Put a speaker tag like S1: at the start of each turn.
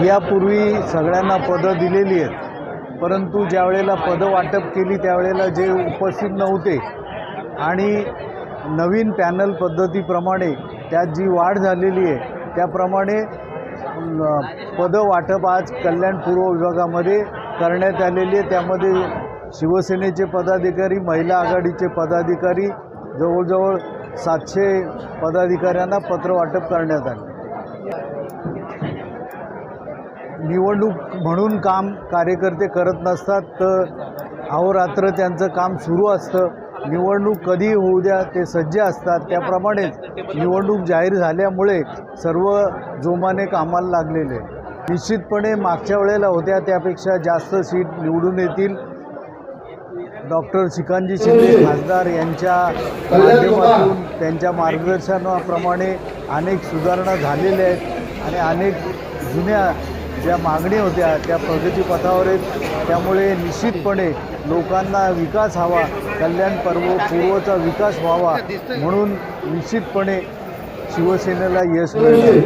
S1: यापूर्वी सगळ्यांना पदं दिलेली आहेत. परंतु ज्या वेळेला पदं वाटप केली त्यावेळेला जे उपस्थित नव्हते आणि नवीन पॅनल पद्धतीप्रमाणे त्यात जी वाढ झालेली आहे त्याप्रमाणे पदं वाटप आज कल्याण पूर्व विभागामध्ये करण्यात आलेली आहे. त्यामध्ये शिवसेनेचे पदाधिकारी महिला आघाडीचे पदाधिकारी जवळजवळ सातशे पदाधिकाऱ्यांना पत्र वाटप करण्यात आले. निवडणूक म्हणून काम कार्यकर्ते करत नसतात तर अहोरात्र त्यांचं काम सुरू असतं. निवडणूक कधी होऊ द्या ते सज्ज असतात. त्याप्रमाणेच निवडणूक जाहीर झाल्यामुळे सर्व जोमाने कामाला लागलेले निश्चितपणे मागच्या वेळेला होत्या त्यापेक्षा जास्त सीट निवडून येतील. डॉक्टर श्रीकांतजी शिंदे खासदार यांच्या माध्यमातून त्यांच्या मार्गदर्शनाप्रमाणे अनेक सुधारणा झालेल्या आहेत. आणि अनेक जुन्या ज्या मागण्या होत्या त्या प्रगतीपथावर आहेत. त्यामुळे निश्चितपणे लोकांना विकास हवा कल्याण पर्व पूर्वचा विकास व्हावा म्हणून निश्चितपणे शिवसेनेला यश मिळेल.